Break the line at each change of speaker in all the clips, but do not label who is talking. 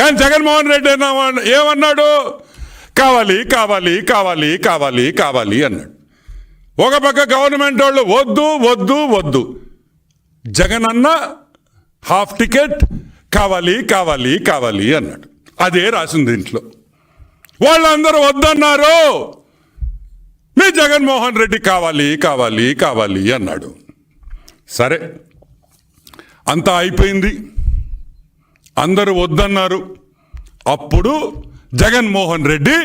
కానీ జగన్మోహన్ రెడ్డి ఏమన్నాడు? కావాలి కావాలి కావాలి కావాలి కావాలి అన్నాడు. ఒక పక్క గవర్నమెంట్ వాళ్ళు వద్దు వద్దు వద్దు. జగన్ అన్న హాఫ్ టికెట్ కావాలి కావాలి కావాలి అన్నాడు. అదే రాసింది దీంట్లో. వాళ్ళందరూ వద్దన్నారు. మీ జగన్మోహన్ రెడ్డి కావాలి కావాలి కావాలి అన్నాడు. సరే అంతా అయిపోయింది. అందరూ వద్దన్నారు. అప్పుడు జగన్మోహన్ రెడ్డి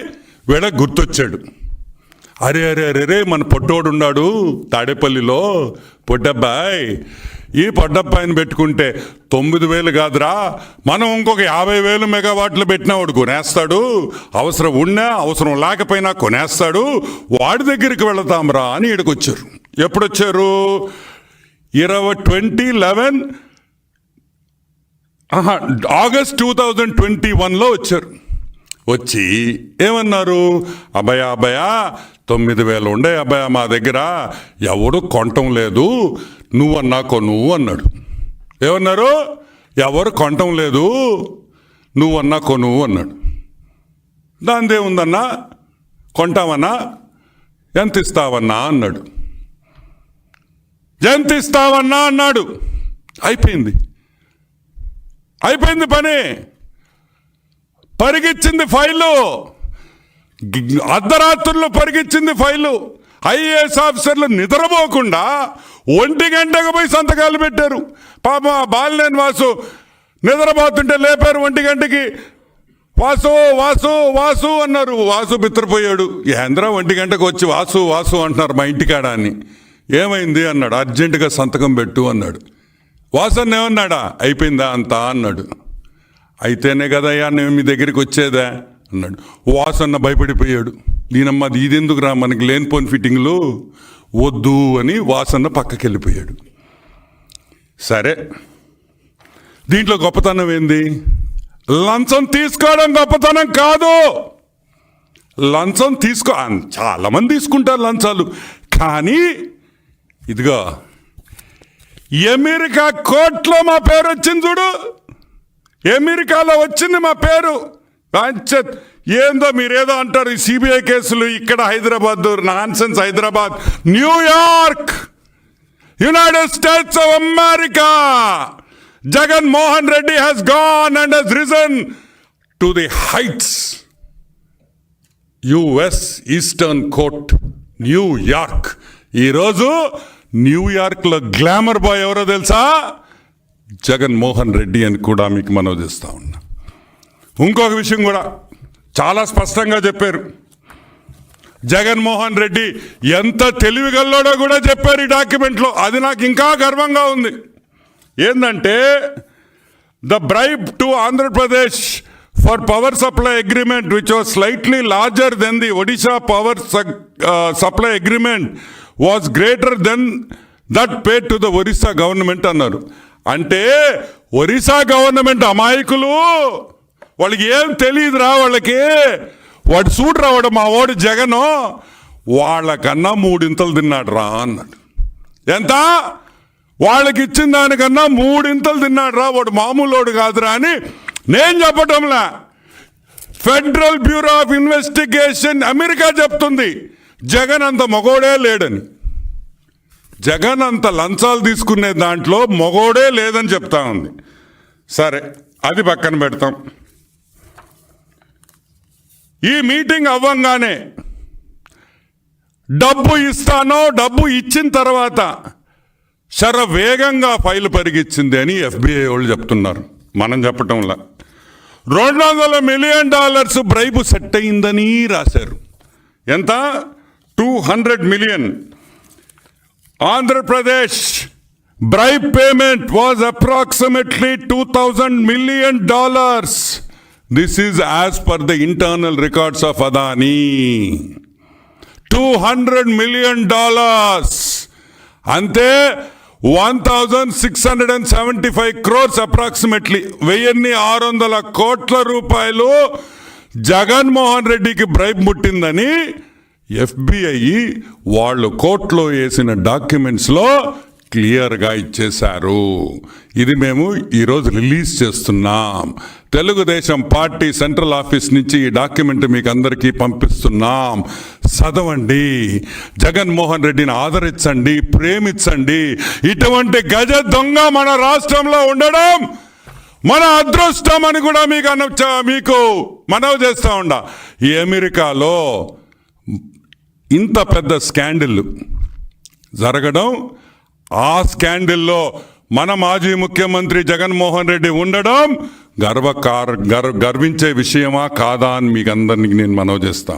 వీడ గుర్తొచ్చాడు. అరే అరే అరే రే మన పొట్టోడు ఉన్నాడు తాడేపల్లిలో. పొట్టబ్బాయ్ ఈ పొట్టబ్బాయిని పెట్టుకుంటే తొమ్మిది వేలు కాదురా. మనం ఇంకొక యాభై వేలు మెగావాట్లు పెట్టినా వాడు కొనేస్తాడు. అవసరం ఉన్నా అవసరం లేకపోయినా కొనేస్తాడు. వాడి దగ్గరికి వెళతాంరా అని ఇక్కడికి వచ్చారు ఎప్పుడొచ్చారు? ఇరవై twenty eleven August two thousand twenty వన్లో వచ్చారు. వచ్చి ఏమన్నారు? అభయ అభయ తొమ్మిది వేలు ఉండే అభయ మా దగ్గర ఎవడు కొనటం లేదు. నువ్వన్నా కొను అన్నాడు. ఏమన్నారు? ఎవరు కొనటం లేదు. నువ్వన్నా కొను అన్నాడు. దానిదేముందన్నా కొంటావన్నా? ఎంత ఇస్తావన్నా అన్నాడు. ఎంత ఇస్తావన్నా అన్నాడు. అయిపోయింది. అయిపోయింది పని. పరిగిచ్చింది ఫైలు. అర్ధరాత్రుల్లో పరిగిచ్చింది ఫైలు. ఐఏఎస్ ఆఫీసర్లు నిద్రపోకుండా ఒంటి గంటకు పోయి సంతకాలు పెట్టారు. పాప బాలినేని వాసు నిద్రపోతుంటే లేపారు ఒంటి గంటకి. వాసు వాసు వాసు అన్నారు. వాసు బిత్రపోయాడు. ఏంద్రా ఒంటి గంటకు వచ్చి వాసు వాసు అంటున్నారు మా ఇంటికాడ అని. ఏమైంది అన్నాడు. అర్జెంటుగా సంతకం పెట్టు అన్నాడు. వాసన్న ఏమన్నాడా అయిపోయిందా అంతా అన్నాడు. అయితేనే కదయ్యా నేను మీ దగ్గరికి వచ్చేదా? అన్నాడు. వాసన్న భయపడిపోయాడు. దీనమ్మ అది ఇదెందుకు రా? మనకి లేనిపోని ఫిట్టింగ్లు వద్దు అని వాసన్న పక్కకి వెళ్ళిపోయాడు సరే దీంట్లో గొప్పతనం ఏంది? లంచం తీసుకోవడం గొప్పతనం కాదు. లంచం తీసుకో చాలామంది తీసుకుంటారు లంచాలు. కానీ ఇదిగో అమెరికా కోర్టులో మా పేరు వచ్చింది చూడు. అమెరికాలో వచ్చింది మా పేరు. ఏందో మీరేదో అంటారు ఈ సిబిఐ కేసులు ఇక్కడ Hyderabad nonsense Hyderabad New York United States of America. Jagan Mohan Reddy has gone and he's risen to the heights US eastern court New York ఈరోజు న్యూయార్క్లో గ్లామర్ బాయ్ ఎవరో తెలుసా? జగన్మోహన్ రెడ్డి అని కూడా మీకు మనవి ఉన్నా. ఇంకొక విషయం కూడా చాలా స్పష్టంగా చెప్పారు. జగన్మోహన్ రెడ్డి ఎంత తెలివిగల్లోడో కూడా చెప్పారు ఈ డాక్యుమెంట్లో. అది నాకు ఇంకా గర్వంగా ఉంది. ఏంటంటే the bribe to Andhra Pradesh for power supply agreement which was slightly larger than the Odisha power supply agreement was greater than that pay to the Orissa government అన్నారు. అంటే ఒరిస్సా గవర్నమెంట్ అమాయకులు వాళ్ళకి ఏం తెలియదురా వాళ్ళకి? వాడు చూడు వాడు మా వాడు జగను వాళ్ళకన్నా మూడింతలు తిన్నాడు రా అన్నాడు. ఎంత? వాళ్ళకి ఇచ్చిన దానికన్నా మూడింతలు తిన్నాడు రా వాడు మామూలోడు కాదురా అని నేను చెప్పటంలా. Federal Bureau of Investigation America చెప్తుంది. జగన్ అంత మగోడే లేడని. జగన్ అంత లంచాలు తీసుకునే దాంట్లో మగోడే లేదని చెప్తా ఉంది. సరే అది పక్కన పెడతాం. ఈ మీటింగ్ అవ్వంగానే డబ్బు ఇస్తానో డబ్బు ఇచ్చిన తర్వాత శర వేగంగా ఫైల్ పరిగిచ్చింది అని ఎఫ్బిఐ వాళ్ళు చెప్తున్నారు. మనం చెప్పటంలా. రెండు వందల మిలియన్ డాలర్స్ బ్రైబు సెట్ అయిందని రాశారు. ఎంత? Two hundred million Andhra Pradesh bribe payment was approximately two thousand million dollars this is as per the internal records of Adani two hundred million dollars అంతే one thousand six hundred and seventy five crores approximately వెయ్యిన్ని ఆరు వందల కోట్ల రూపాయలు జగన్మోహన్ రెడ్డికి bribe ముట్టిందని FBI వాళ్ళు కోర్టులో వేసిన డాక్యుమెంట్స్లో క్లియర్గా ఇచ్చేశారు. ఇది మేము ఈరోజు రిలీజ్ చేస్తున్నాం. తెలుగుదేశం పార్టీ సెంట్రల్ ఆఫీస్ నుంచి ఈ డాక్యుమెంట్ మీకు అందరికీ పంపిస్తున్నాం. చదవండి. జగన్మోహన్ రెడ్డిని ఆదరించండి ప్రేమించండి. ఇటువంటి గజ దొంగ మన రాష్ట్రంలో ఉండడం మన అదృష్టం అని కూడా మీకు అన మీకు మనవి చేస్తూ ఉండ. ఈ అమెరికాలో ఇంత పెద్ద స్కాండిల్ జరగడం ఆ స్కాండిల్లో మన మాజీ ముఖ్యమంత్రి జగన్మోహన్ రెడ్డి ఉండడం గర్వకార గర్ గర్వించే విషయమా కాదా అని మీకు అందరినీ నేను మనవి చేస్తా